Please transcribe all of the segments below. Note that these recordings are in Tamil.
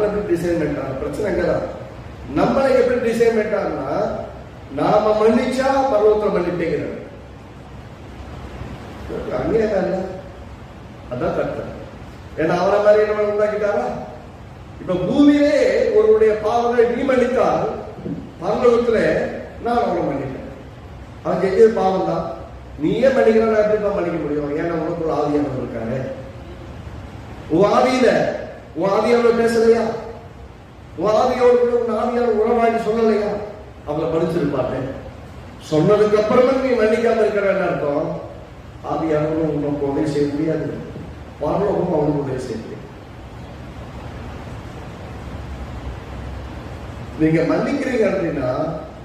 நம்மளை எப்படி டிசைன் பண்ணிட்டாங்க பிரச்சனை எங்கதான் நம்மளை எப்படி டிசைன் பண்ணிட்டாங்கன்னா நாம மன்னிச்சா பர்வத்தில் மன்னிப்பேங்கிறார். அங்கேதான் இல்ல. அதான் கஷ்டம் ஏன்னா அவரை மாதிரி நம்ம உண்டாக்கிட்டாரா? இப்ப பூமியிலே ஒருவருடைய பாவங்களை நீ மன்னித்தால் பரலோகத்துல நான் அவனை மன்னிப்பேன். அவன் செஞ்சது பாவம் தான்? நீயே மன்னிக்கிறான் எப்படி மன்னிக்க முடியும்? ஏன்னா உனக்கு ஒரு ஆவியானவர் இருக்காரு. உன் ஆவியில உன் ஆவியானவர் பேசலையா? உன் ஆவியோடு உன் ஆவியானவர் உறவாடி சொல்லலையா? அவளை படிச்சிருப்பாரு சொன்னதுக்கு அப்புறமும் நீ மன்னிக்காம இருக்கிறன்னு அர்த்தம். ஆவியானவரும் உனக்கு உதவி செய்ய முடியாது பரலோகம் அவனுக்கு உதவி செய்ய முடியாது நீங்க மன்னிக்கிறீங்க அப்படின்னா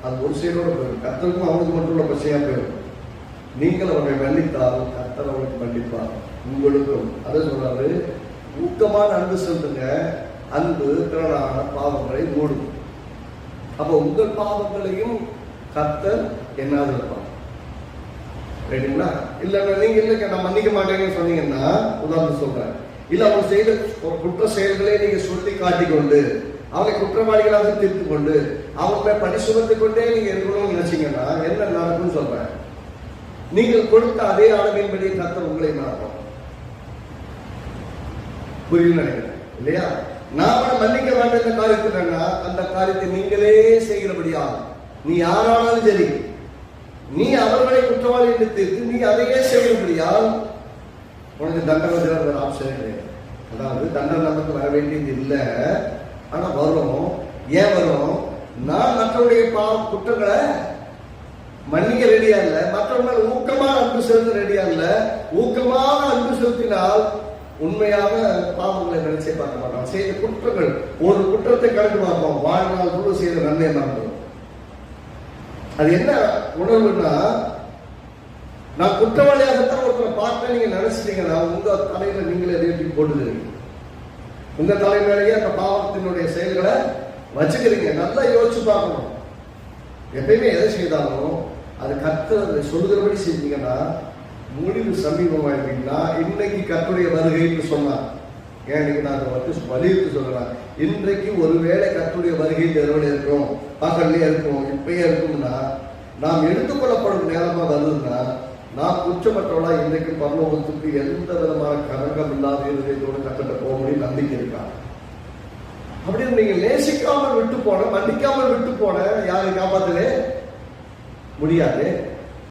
அது ஒரு செயலோட போயிடும். கத்தருக்கும் அவனுக்கு மட்டும் உள்ள பிரச்சனையா போயிடும். நீங்கள் அவனை மன்னித்தால் கத்தர் அவனுக்கு மன்னிப்பார். உங்களுக்கும். அதை சொல்றாரு. ஊக்கமான அன்பு சொல்லுங்க. அன்பு திறனான பாவங்களை மூடும். அப்ப உங்கள் பாவங்களையும் கத்தர் என்னாது இருப்பாங்க ரைட்டுங்களா இல்லைன்னா நீங்க இல்லைங்க நான் மன்னிக்க மாட்டேன்னு சொன்னீங்கன்னா உதாரணம் சொல்றேன். இல்ல அவங்க செய்த ஒரு குற்ற செயல்களை நீங்க சொல்லி காட்டிக்கொண்டு அவங்களை குற்றவாளிகளாக தீர்த்து கொண்டு அவங்க பணி சுமத்து கொண்டே நீங்க இருக்கணும்னு நினைச்சீங்கன்னா என்ன நடக்கும்னு சொல்றேன். நீங்கள் கொடுத்த அதே அளவின்படி கத்தர் உங்களை மாறும் புரியும் நினைக்கிறேன். இல்லையா? நாம மன்னிக்க வேண்டிய இந்த காரியத்துலன்னா அந்த காரியத்தை நீங்களே செய்கிறபடியா நீ யாரானாலும் சரி நீ அவர்களை குற்றவாளி என்று தீர்த்து நீ அதையே செய்கிறபடியால் உனக்கு தண்டனை வேற ஆப்ஷன் கிடையாது. அதாவது தண்டனை நமக்கு வர வேண்டியது இல்லை. ஆனா வரும். ஏன் வரும்? நான் மற்றவருடைய பாவம் குற்றங்களை மன்னிக்க ரெடியா இல்லை. மற்றவங்க ஊக்கமாக ஊக்கமான அன்பு செலுத்த ரெடியா இல்லை. ஊக்கமான அன்பு செலுத்தினால் உண்மையாக பாவங்களை நினைச்சே பார்க்க மாட்டோம் செய்த குற்றங்கள் ஒரு குற்றத்தை கணக்கு பார்ப்போம் வாழ்நாள் கூட செய்த நன்மை மறந்துடும் அது என்ன உணர்வுன்னா நான் குற்றவாளியாகத்தான் ஒருத்தரை பார்த்தேன் நீங்க நினைச்சிட்டீங்கன்னா உங்க தலையில நீங்களே எழுதி போட்டுக்கிறீங்க. உங்க தலைமையிலேயே அந்த பாவத்தினுடைய செயல்களை வச்சுக்கிறீங்க. நல்லா யோசிச்சு பார்க்கணும். எப்பயுமே எதை செய்தாலும் அது கத்துறது சொல்லுகிறபடி செஞ்சீங்கன்னா முடிவு சமீபமாயிருக்கீங்கன்னா இன்னைக்கு கத்துடைய வருகைன்னு சொன்னார். ஏன் நான் அதை வந்து வலியுறுத்தி சொல்கிறேன் இன்றைக்கு ஒருவேளை கத்துடைய வருகை நிறுவனம் இருக்கும் பகல்லே இருக்கும் இப்பயே இருக்கும்னா நாம் எடுத்துக்கொள்ளப்படும் நேரமாக வருதுன்னா நான் குற்றமற்றவளா இன்றைக்கு பரலோகத்துக்கு எந்த விதமான கரங்கம் இல்லாத இருதயத்தோடு கத்திட்ட போக முடியும் நம்பிக்கை இருக்கா? அப்படின்னு நீங்க நேசிக்காமல் விட்டு போன மன்னிக்காமல் விட்டு போன யாரை காப்பாத்தலே முடியாது.